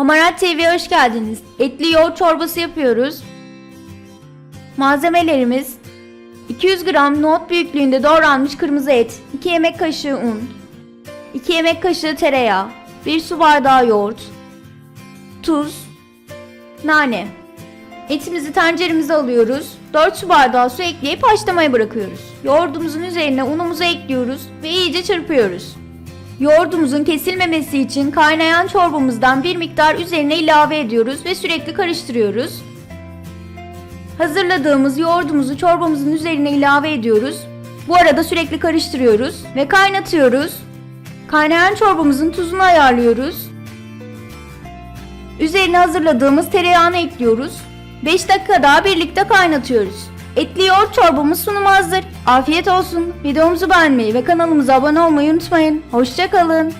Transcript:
Hamarat TV'ye hoş geldiniz. Etli yoğurt çorbası yapıyoruz. Malzemelerimiz 200 gram nohut büyüklüğünde doğranmış kırmızı et, 2 yemek kaşığı un, 2 yemek kaşığı tereyağı, 1 su bardağı yoğurt, tuz, nane. Etimizi tenceremize alıyoruz. 4 su bardağı su ekleyip haşlamaya bırakıyoruz. Yoğurdumuzun üzerine unumuzu ekliyoruz ve iyice çırpıyoruz. Yoğurdumuzun kesilmemesi için kaynayan çorbamızdan bir miktar üzerine ilave ediyoruz ve sürekli karıştırıyoruz. Hazırladığımız yoğurdumuzu çorbamızın üzerine ilave ediyoruz. Bu arada sürekli karıştırıyoruz ve kaynatıyoruz. Kaynayan çorbamızın tuzunu ayarlıyoruz. Üzerine hazırladığımız tereyağını ekliyoruz. 5 dakika daha birlikte kaynatıyoruz. Etli yoğurt çorbamız sunuma hazır. Afiyet olsun. Videomuzu beğenmeyi ve kanalımıza abone olmayı unutmayın. Hoşçakalın.